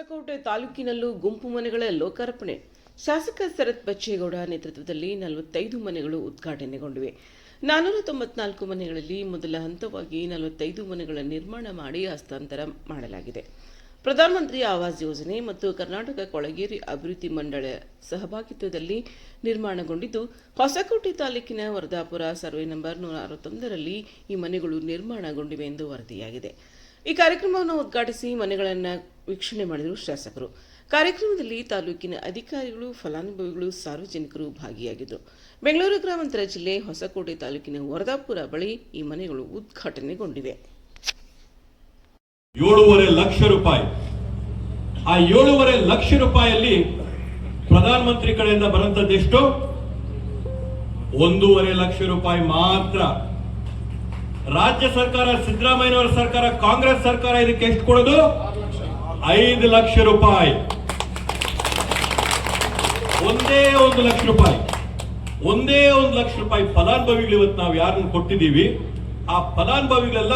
ಹೊಸಕೋಟೆ ತಾಲೂಕಿನಲ್ಲೂ ಗುಂಪು ಮನೆಗಳ ಲೋಕಾರ್ಪಣೆ. ಶಾಸಕ ಶರತ್ ಬಚ್ಚೇಗೌಡ ನೇತೃತ್ವದಲ್ಲಿ ನಲವತ್ತೈದು ಮನೆಗಳು ಉದ್ಘಾಟನೆಗೊಂಡಿವೆ. ನಾನ್ನೂರ ತೊಂಬತ್ನಾಲ್ಕು ಮನೆಗಳಲ್ಲಿ ಮೊದಲ ಹಂತವಾಗಿ ನಲವತ್ತೈದು ಮನೆಗಳ ನಿರ್ಮಾಣ ಮಾಡಿ ಹಸ್ತಾಂತರ ಮಾಡಲಾಗಿದೆ. ಪ್ರಧಾನಮಂತ್ರಿ ಆವಾಸ್ ಯೋಜನೆ ಮತ್ತು ಕರ್ನಾಟಕ ಕೊಳಗೇರಿ ಅಭಿವೃದ್ಧಿ ಮಂಡಳ ಸಹಭಾಗಿತ್ವದಲ್ಲಿ ನಿರ್ಮಾಣಗೊಂಡಿದ್ದು, ಹೊಸಕೋಟೆ ತಾಲೂಕಿನ ವರದಾಪುರ ಸರ್ವೆ ನಂಬರ್ ನೂರ ಅರವತ್ತೊಂದರಲ್ಲಿ ಈ ಮನೆಗಳು ನಿರ್ಮಾಣಗೊಂಡಿವೆ ಎಂದು ವರದಿಯಾಗಿದೆ. ಈ ಕಾರ್ಯಕ್ರಮವನ್ನು ಉದ್ಘಾಟಿಸಿ ಮನೆಗಳನ್ನು ವೀಕ್ಷಣೆ ಮಾಡಿದರು ಶಾಸಕರು. ಕಾರ್ಯಕ್ರಮದಲ್ಲಿ ತಾಲೂಕಿನ ಅಧಿಕಾರಿಗಳು, ಫಲಾನುಭವಿಗಳು, ಸಾರ್ವಜನಿಕರು ಭಾಗಿಯಾಗಿದ್ದರು. ಬೆಂಗಳೂರು ಗ್ರಾಮಾಂತರ ಜಿಲ್ಲೆ ಹೊಸಕೋಟೆ ತಾಲೂಕಿನ ವರದಾಪುರ ಬಳಿ ಈ ಮನೆಗಳು ಉದ್ಘಾಟನೆಗೊಂಡಿವೆ. ಏಳೂವರೆ ಲಕ್ಷ ರೂಪಾಯಿ. ಆ ಏಳೂವರೆ ಲಕ್ಷ ರೂಪಾಯಿಯಲ್ಲಿ ಪ್ರಧಾನಮಂತ್ರಿ ಕಡೆಯಿಂದ ಬರಂತದ್ದೆಷ್ಟು ಒಂದೂವರೆ ಲಕ್ಷ ರೂಪಾಯಿ ಮಾತ್ರ. ರಾಜ್ಯ ಸರ್ಕಾರ, ಸಿದ್ದರಾಮಯ್ಯನವರ ಸರ್ಕಾರ, ಕಾಂಗ್ರೆಸ್ ಸರ್ಕಾರ ಇದಕ್ಕೆ ಎಷ್ಟು ಕೊಡೋದು? ಐದು ಲಕ್ಷ ರೂಪಾಯಿ. ಒಂದೇ ಒಂದು ಲಕ್ಷ ರೂಪಾಯಿ. ಒಂದೇ ಒಂದು ಲಕ್ಷ ರೂಪಾಯಿ ಫಲಾನುಭವಿಗಳು ಇವತ್ತು ನಾವು ಯಾರನ್ನು ಕೊಟ್ಟಿದ್ದೀವಿ, ಆ ಫಲಾನುಭವಿಗಳೆಲ್ಲ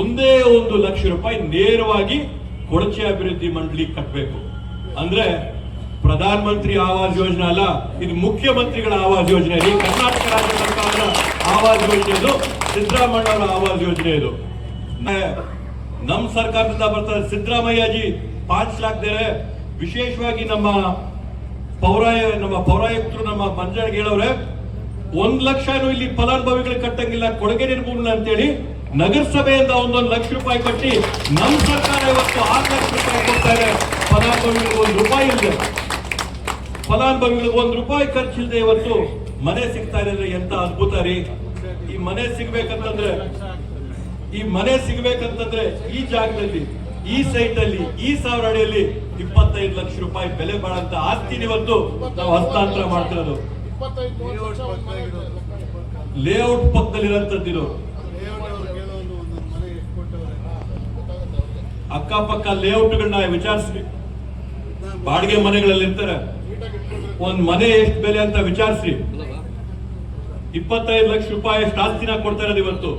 ಒಂದೇ ಒಂದು ಲಕ್ಷ ರೂಪಾಯಿ ನೇರವಾಗಿ ಕೊಳಚೆ ಅಭಿವೃದ್ಧಿ ಮಂಡಳಿ ಕಟ್ಟಬೇಕು ಅಂದ್ರೆ ಪ್ರಧಾನ ಮಂತ್ರಿ ಆವಾಸ್ ಯೋಜನೆ ಅಲ್ಲ, ಇದು ಮುಖ್ಯಮಂತ್ರಿಗಳ ಆವಾಸ್ ಯೋಜನೆ ಕರ್ನಾಟಕ ರಾಜ್ಯ ಸರ್ಕಾರದ ಆವಾಸ್ ಯೋಜನೆ ಅವರ ಆವಾಸ್ ಯೋಜನೆ ಇದು. ನಮ್ಮ ಸರ್ಕಾರದಿಂದ ಬರ್ತಾರೆ ಸಿದ್ದರಾಮಯ್ಯಜಿ ಪಾಂಚ್ ಲಾಕ್ ದೇರೆ. ವಿಶೇಷವಾಗಿ ನಮ್ಮ ಪೌರಾಯ, ನಮ್ಮ ಪೌರಾಯುಕ್ತರು, ನಮ್ಮ ಮಂಜಾಳಿಗೆ ಹೇಳವ್ರೆ ಒಂದ್ ಲಕ್ಷನೂ ಇಲ್ಲಿ ಫಲಾನುಭವಿಗಳಿಗೆ ಕಟ್ಟಂಗಿಲ್ಲ, ಕೊಡುಗೆ ನಿರ್ಮೂಲನೆ ಅಂತೇಳಿ ನಗರಸಭೆಯಿಂದ ಒಂದೊಂದು ಲಕ್ಷ ರೂಪಾಯಿ ಕಟ್ಟಿ ನಮ್ಮ ಸರ್ಕಾರ ಇವತ್ತು ಆರು ಲಕ್ಷ ರೂಪಾಯಿ ಕೊಡ್ತಾ ಇದೆ. ಫಲಾನುಭವಿಗಳಿಗೆ ಒಂದು ರೂಪಾಯಿ ಇಲ್ಲದೆ ಫಲಾನುಭವಿಗಳಿಗೆ ಒಂದು ರೂಪಾಯಿ ಖರ್ಚಿಲ್ಲದೆ ಇವತ್ತು ಮನೆ ಸಿಗ್ತಾ ಇದೆ ಅಂದ್ರೆ ಎಂತ ಅದ್ಭುತ ರೀ. ಈ ಮನೆ ಸಿಗ್ಬೇಕಂತಂದ್ರೆ, ಈ ಮನೆ ಸಿಗ್ಬೇಕಂತಂದ್ರೆ ಈ ಜಾಗದಲ್ಲಿ, ಈ ಸೈಟ್ ಅಲ್ಲಿ ಈ ಸಾವಿರ ಅಡಿಯಲ್ಲಿ ಇಪ್ಪತ್ತೈದು ಲಕ್ಷ ರೂಪಾಯಿ ಬೆಲೆ ಬಾಳಂತ ಆಸ್ತಿನ ಇವತ್ತು ನಾವು ಹಸ್ತಾಂತರ ಮಾಡ್ತಿರೋದು. ಲೇಔಟ್ ಪಕ್ಕದಲ್ಲಿರೋಂಥದ್ದು ಇದು. ಲೇಔಟ್. ಅಕ್ಕಪಕ್ಕ ಲೇಔಟ್ಗಳನ್ನ ವಿಚಾರಿಸ್ರಿ. ಬಾಡಿಗೆ ಮನೆಗಳಲ್ಲಿ ಇರ್ತಾರೆ ಒಂದ್ ಮನೆ ಎಷ್ಟು ಬೆಲೆ ಅಂತ ವಿಚಾರಿಸ್ರಿ. ಇಪ್ಪತ್ತೈದು ಲಕ್ಷ ರೂಪಾಯಿ ಆಸ್ತಿನ ಕೊಡ್ತಾ ಇರೋದು ಇವತ್ತು.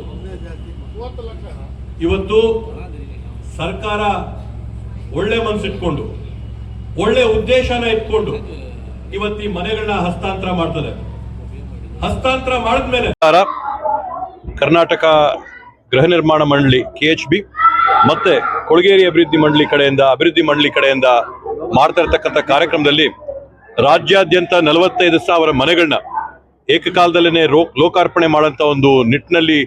ಇವತ್ತು ಸರ್ಕಾರ ಒಳ್ಳೆ ಮನಸ್ಸಿಟ್ಕೊಂಡು ಒಳ್ಳೆ ಉದ್ದೇಶನ ಇಟ್ಕೊಂಡು ಇವತ್ತು ಈ ಮನೆಗಳನ್ನ ಹಸ್ತಾಂತರ ಮಾಡ್ತದೆ. ಹಸ್ತಾಂತರ ಮಾಡಿದ್ಮೇಲೆ ಕರ್ನಾಟಕ ಗೃಹ ನಿರ್ಮಾಣ ಮಂಡಳಿ ಕೆ ಎಚ್ ಬಿ ಮತ್ತೆ ಕೊಳಗೇರಿ ಅಭಿವೃದ್ಧಿ ಮಂಡಳಿ ಕಡೆಯಿಂದ, ಅಭಿವೃದ್ಧಿ ಮಂಡಳಿ ಕಡೆಯಿಂದ ಮಾಡ್ತಾ ಇರತಕ್ಕಂಥ ಕಾರ್ಯಕ್ರಮದಲ್ಲಿ ರಾಜ್ಯಾದ್ಯಂತ ನಲವತ್ತೈದು ಸಾವಿರ ಮನೆಗಳನ್ನ ಏಕಕಾಲದಲ್ಲೇ ರೋ ಲೋಕಾರ್ಪಣೆ ಮಾಡೋಂಥ ಒಂದು ನಿಟ್ಟಿನಲ್ಲಿ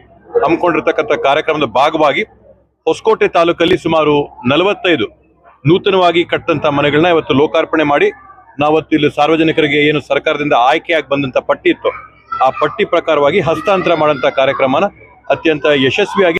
ಹಮ್ಮಿಕೊಂಡಿರ್ತಕ್ಕಂಥ ಕಾರ್ಯಕ್ರಮದ ಭಾಗವಾಗಿ ಹೊಸಕೋಟೆ ತಾಲೂಕಲ್ಲಿ ಸುಮಾರು ನಲವತ್ತೈದು ನೂತನವಾಗಿ ಕಟ್ಟಂತ ಮನೆಗಳನ್ನ ಇವತ್ತು ಲೋಕಾರ್ಪಣೆ ಮಾಡಿ ನಾವತ್ತು ಇಲ್ಲಿ ಸಾರ್ವಜನಿಕರಿಗೆ ಏನು ಸರ್ಕಾರದಿಂದ ಆಯ್ಕೆಯಾಗಿ ಬಂದಂತ ಪಟ್ಟಿ ಇತ್ತು, ಆ ಪಟ್ಟಿ ಪ್ರಕಾರವಾಗಿ ಹಸ್ತಾಂತರ ಮಾಡೋಂಥ ಕಾರ್ಯಕ್ರಮನ ಅತ್ಯಂತ ಯಶಸ್ವಿಯಾಗಿ